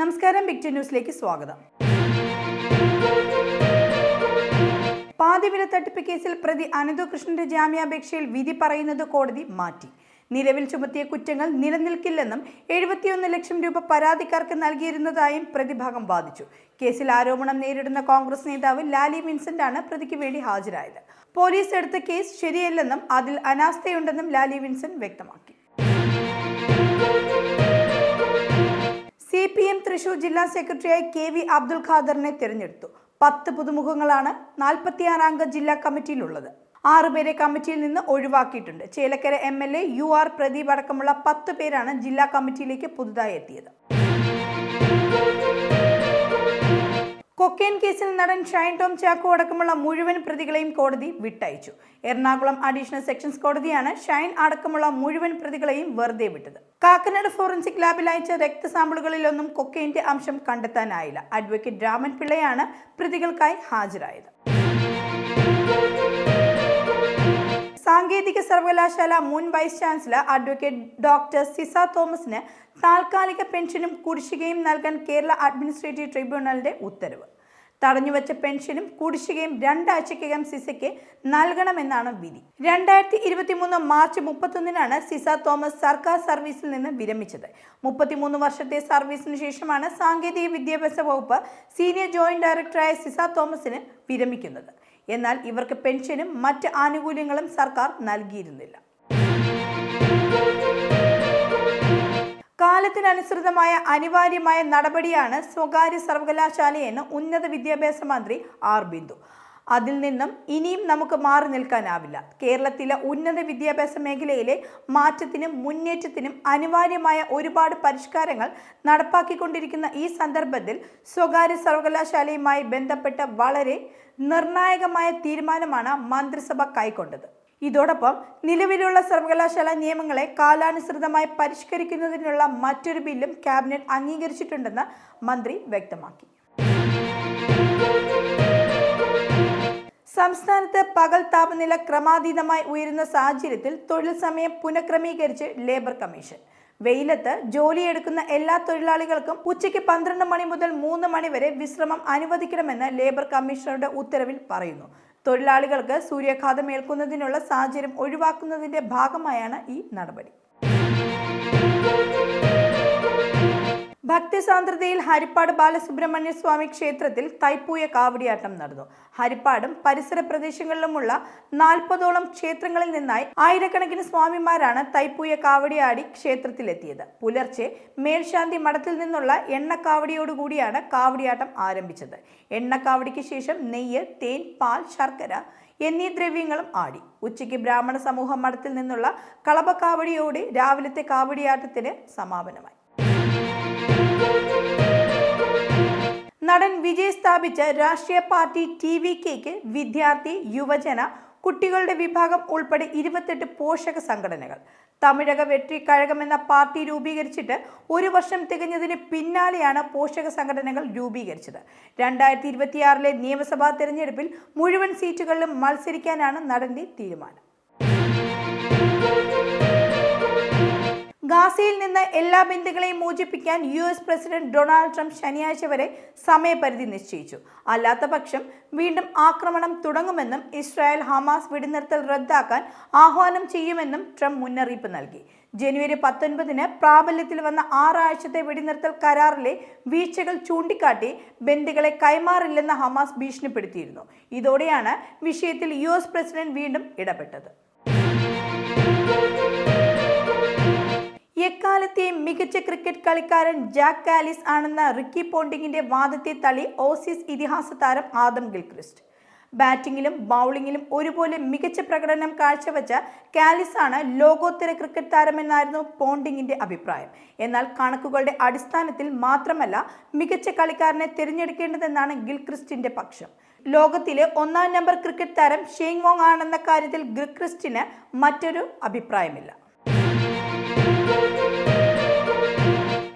നമസ്കാരം ബിഗ് ന്യൂസിലേക്ക് സ്വാഗതം. പാതിവില തട്ടിപ്പ് കേസിൽ പ്രതി അനന്തു കൃഷ്ണന്റെ ജാമ്യാപേക്ഷയിൽ വിധി പറയുന്നത് കോടതി മാറ്റി. നിലവിൽ ചുമത്തിയ കുറ്റങ്ങൾ നിലനിൽക്കില്ലെന്നും എഴുപത്തിയൊന്ന് ലക്ഷം രൂപ പരാതിക്കാർക്ക് നൽകിയിരുന്നതായും പ്രതിഭാഗം വാദിച്ചു. കേസിൽ ആരോപണം നേരിടുന്ന കോൺഗ്രസ് നേതാവ് ലാലി വിൻസെന്റ് ആണ് പ്രതിക്ക് വേണ്ടി ഹാജരായത്. പോലീസ് എടുത്ത കേസ് ശരിയല്ലെന്നും അതിൽ അനാസ്ഥയുണ്ടെന്നും ലാലി വിൻസെന്റ് വ്യക്തമാക്കി. തൃശൂർ ജില്ലാ സെക്രട്ടറിയായി കെ വി അബ്ദുൽ ഖാദറിനെ തിരഞ്ഞെടുത്തു. പത്ത് പുതുമുഖങ്ങളാണ് നാൽപ്പത്തിയാറാംഗ ജില്ലാ കമ്മിറ്റിയിലുള്ളത്. ആറുപേരെ കമ്മിറ്റിയിൽ നിന്ന് ഒഴിവാക്കിയിട്ടുണ്ട്. Chelakkara M L A U R Pradeep അടക്കമുള്ള പത്ത് പേരാണ് ജില്ലാ കമ്മിറ്റിയിലേക്ക് പുതുതായി എത്തിയത്. കൊക്കെയിൻ കേസിൽ നടൻ ഷൈൻ ടോം ചാക്കോ അടക്കമുള്ള മുഴുവൻ പ്രതികളെയും കോടതി വിട്ടയച്ചു. എറണാകുളം അഡീഷണൽ സെക്ഷൻസ് കോടതിയാണ് ഷൈൻ അടക്കമുള്ള മുഴുവൻ പ്രതികളെയും വെറുതെ വിട്ടത്. കാക്കനാട് ഫോറൻസിക് ലാബിൽ അയച്ച രക്തസാമ്പിളുകളിലൊന്നും കൊക്കെയിന്റെ അംശം കണ്ടെത്താനായില്ല. അഡ്വക്കേറ്റ് രാമൻ പിള്ളയാണ് പ്രതികൾക്കായി ഹാജരായത്. സാങ്കേതിക സർവകലാശാല മുൻ vice chancellor advocate doctor Sisa തോമസിന് താൽക്കാലിക പെൻഷനും കുടിശ്ശികയും നൽകാൻ കേരള അഡ്മിനിസ്ട്രേറ്റീവ് ട്രിബ്യൂണലിന്റെ ഉത്തരവ്. തടഞ്ഞുവച്ച പെൻഷനും കുടിശ്ശികയും രണ്ടാഴ്ചക്കകം സിസയ്ക്ക് നൽകണമെന്നാണ് വിധി. രണ്ടായിരത്തി ഇരുപത്തിമൂന്ന് മാർച്ച് മുപ്പത്തൊന്നിനാണ് സിസ തോമസ് സർക്കാർ സർവീസിൽ നിന്ന് വിരമിച്ചത്. മുപ്പത്തിമൂന്ന് വർഷത്തെ സർവീസിന് ശേഷമാണ് സാങ്കേതിക വിദ്യാഭ്യാസ വകുപ്പ് സീനിയർ ജോയിന്റ് ഡയറക്ടറായ സിസ തോമസിന് വിരമിക്കുന്നത്. എന്നാൽ ഇവർക്ക് പെൻഷനും മറ്റ് ആനുകൂല്യങ്ങളും സർക്കാർ നൽകിയിരുന്നില്ല. കാലത്തിനനുസൃതമായ അനിവാര്യമായ നടപടിയാണ് സ്വകാര്യ സർവകലാശാലയെന്ന് ഉന്നത വിദ്യാഭ്യാസ മന്ത്രി ആർ ബിന്ദു. അതിൽ നിന്നും ഇനിയും നമുക്ക് മാറി നിൽക്കാനാവില്ല. കേരളത്തിലെ ഉന്നത വിദ്യാഭ്യാസ മേഖലയിലെ മാറ്റത്തിനും മുന്നേറ്റത്തിനും അനിവാര്യമായ ഒരുപാട് പരിഷ്കാരങ്ങൾ നടപ്പാക്കിക്കൊണ്ടിരിക്കുന്ന ഈ സന്ദർഭത്തിൽ സ്വകാര്യ സർവകലാശാലയുമായി ബന്ധപ്പെട്ട വളരെ നിർണായകമായ തീരുമാനമാണ് മന്ത്രിസഭ കൈക്കൊണ്ടത്. ഇതോടൊപ്പം നിലവിലുള്ള സർവകലാശാല നിയമങ്ങളെ കാലാനുസൃതമായി പരിഷ്കരിക്കുന്നതിനുള്ള മറ്റൊരു ബില്ലും ക്യാബിനറ്റ് അംഗീകരിച്ചിട്ടുണ്ടെന്ന് മന്ത്രി വ്യക്തമാക്കി. സംസ്ഥാനത്ത് പകൽ താപനില ക്രമാതീതമായി ഉയരുന്ന സാഹചര്യത്തിൽ തൊഴിൽ സമയം പുനഃക്രമീകരിച്ച് ലേബർ കമ്മീഷൻ. വെയിലത്ത് ജോലിയെടുക്കുന്ന എല്ലാ തൊഴിലാളികൾക്കും ഉച്ചയ്ക്ക് പന്ത്രണ്ട് മണി മുതൽ മൂന്ന് മണി വരെ വിശ്രമം അനുവദിക്കണമെന്ന് ലേബർ കമ്മീഷണറുടെ ഉത്തരവിൽ പറയുന്നു. തൊഴിലാളികൾക്ക് സൂര്യാഘാതം ഏൽക്കുന്നതിനുള്ള സാഹചര്യം ഒഴിവാക്കുന്നതിന്റെ ഭാഗമായാണ് ഈ നടപടി. ഭക്തിസാന്ദ്രതയിൽ ഹരിപ്പാട് ബാലസുബ്രഹ്മണ്യ സ്വാമി ക്ഷേത്രത്തിൽ തൈപ്പൂയ കാവടിയാട്ടം നടന്നു. ഹരിപ്പാടും പരിസര പ്രദേശങ്ങളിലുമുള്ള നാൽപ്പതോളം ക്ഷേത്രങ്ങളിൽ നിന്നായി ആയിരക്കണക്കിന് സ്വാമിമാരാണ് തൈപ്പൂയ കാവടിയാടി ക്ഷേത്രത്തിലെത്തിയത്. പുലർച്ചെ മേൽശാന്തി മഠത്തിൽ നിന്നുള്ള എണ്ണക്കാവടിയോടുകൂടിയാണ് കാവടിയാട്ടം ആരംഭിച്ചത്. എണ്ണക്കാവടിക്ക് ശേഷം നെയ്യ് തേൻ പാൽ ശർക്കര എന്നീ ദ്രവ്യങ്ങളും ആടി. ഉച്ചയ്ക്ക് ബ്രാഹ്മണ സമൂഹ മഠത്തിൽ നിന്നുള്ള കളപക്കാവടിയോടെ രാവിലത്തെ കാവടിയാട്ടത്തിന് സമാപനമായി. നടൻ വിജയ് സ്ഥാപിച്ച രാഷ്ട്രീയ പാർട്ടി ടി വി കെക്ക് വിദ്യാർത്ഥി യുവജന കുട്ടികളുടെ വിഭാഗം ഉൾപ്പെടെ ഇരുപത്തെട്ട് പോഷക സംഘടനകൾ. തമിഴക വെട്രി കഴകം എന്ന പാർട്ടി രൂപീകരിച്ചിട്ട് ഒരു വർഷം തികഞ്ഞതിന് പിന്നാലെയാണ് പോഷക സംഘടനകൾ രൂപീകരിച്ചത്. രണ്ടായിരത്തി ഇരുപത്തിയാറിലെ നിയമസഭാ തെരഞ്ഞെടുപ്പിൽ മുഴുവൻ സീറ്റുകളിലും മത്സരിക്കാനാണ് നടന്റെ തീരുമാനം. ഗാസയിൽ നിന്ന് എല്ലാ ബന്ധുക്കളെയും മോചിപ്പിക്കാൻ U S president Donald Trump ശനിയാഴ്ച വരെ സമയപരിധി നിശ്ചയിച്ചു. അല്ലാത്തപക്ഷം വീണ്ടും ആക്രമണം തുടങ്ങുമെന്നും ഇസ്രായേൽ ഹമാസ് വെടിനിർത്തൽ റദ്ദാക്കാൻ ആഹ്വാനം ചെയ്യുമെന്നും ട്രംപ് മുന്നറിയിപ്പ് നൽകി. ജനുവരി പത്തൊൻപതിന് പ്രാബല്യത്തിൽ വന്ന ആറാഴ്ചത്തെ വെടിനിർത്തൽ കരാറിലെ വീഴ്ചകൾ ചൂണ്ടിക്കാട്ടി ബന്ധുക്കളെ കൈമാറില്ലെന്ന് ഹമാസ് ഭീഷണിപ്പെടുത്തിയിരുന്നു. ഇതോടെയാണ് വിഷയത്തിൽ യു പ്രസിഡന്റ് വീണ്ടും ഇടപെട്ടത്. എക്കാലത്തെയും മികച്ച ക്രിക്കറ്റ് കളിക്കാരൻ ജാക്ക് കാലിസ് ആണെന്ന റിക്കി പോണ്ടിങ്ങിന്റെ വാദത്തെ തള്ളി ഓസീസ് ഇതിഹാസ താരം ആദം ഗിൽക്രിസ്റ്റ്. ബാറ്റിംഗിലും ബൗളിംഗിലും ഒരുപോലെ മികച്ച പ്രകടനം കാഴ്ചവെച്ച കാലിസ് ആണ് ലോകോത്തര ക്രിക്കറ്റ് താരമെന്നായിരുന്നു പോണ്ടിങ്ങിന്റെ അഭിപ്രായം. എന്നാൽ കണക്കുകളുടെ അടിസ്ഥാനത്തിൽ മാത്രമല്ല മികച്ച കളിക്കാരനെ തിരഞ്ഞെടുക്കേണ്ടതെന്നാണ് ഗിൽക്രിസ്റ്റിന്റെ പക്ഷം. ലോകത്തിലെ ഒന്നാം നമ്പർ ക്രിക്കറ്റ് താരം ഷെയ്ങ് വോങ് ആണെന്ന കാര്യത്തിൽ ഗിൽക്രിസ്റ്റിന് മറ്റൊരു അഭിപ്രായമില്ല. thank you